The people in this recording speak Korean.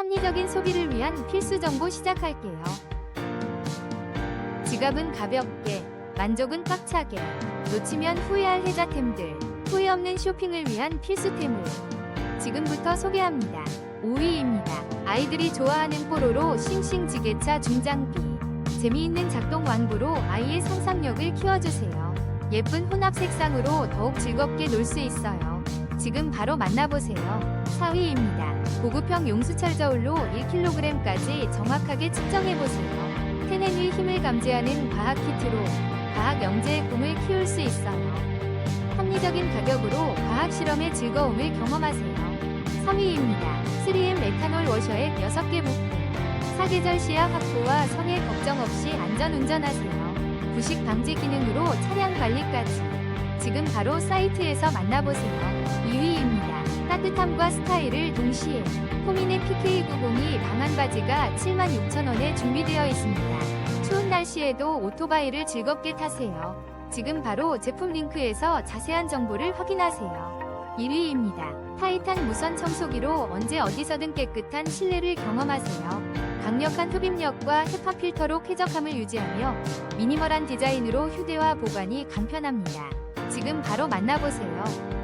합리적인 소비를 위한 필수 정보 시작할게요. 지갑은 가볍게, 만족은 꽉차게, 놓치면 후회할 혜자템들, 후회 없는 쇼핑을 위한 필수템을 지금부터 소개합니다. 5위입니다. 아이들이 좋아하는 뽀로로 싱싱지게차 중장비. 재미있는 작동 완구로 아이의 상상력을 키워주세요. 예쁜 혼합 색상으로 더욱 즐겁게 놀 수 있어요. 지금 바로 만나보세요. 4위입니다. 고급형 용수철 저울로 1kg까지 정확하게 측정해보세요. 테넨의 힘을 감지하는 과학 키트로 과학 영재의 꿈을 키울 수 있어요. 합리적인 가격으로 과학 실험의 즐거움을 경험하세요. 3위입니다. 3M 메탄올 워셔액 6개 묶음. 사계절 시야 확보와 성에 걱정 없이 안전 운전하세요. 부식 방지 기능으로 차량 관리까지. 지금 바로 사이트에서 만나보세요. 2위입니다. 따뜻함과 스타일을 동시에 포미네 PK90이 방한 바지가 76,000원에 준비되어 있습니다. 추운 날씨에도 오토바이를 즐겁게 타세요. 지금 바로 제품 링크에서 자세한 정보를 확인하세요. 1위입니다. 타이탄 무선 청소기로 언제 어디서든 깨끗한 실내를 경험하세요. 강력한 흡입력과 헤파 필터로 쾌적함을 유지하며 미니멀한 디자인으로 휴대와 보관이 간편합니다. 지금 바로 만나보세요.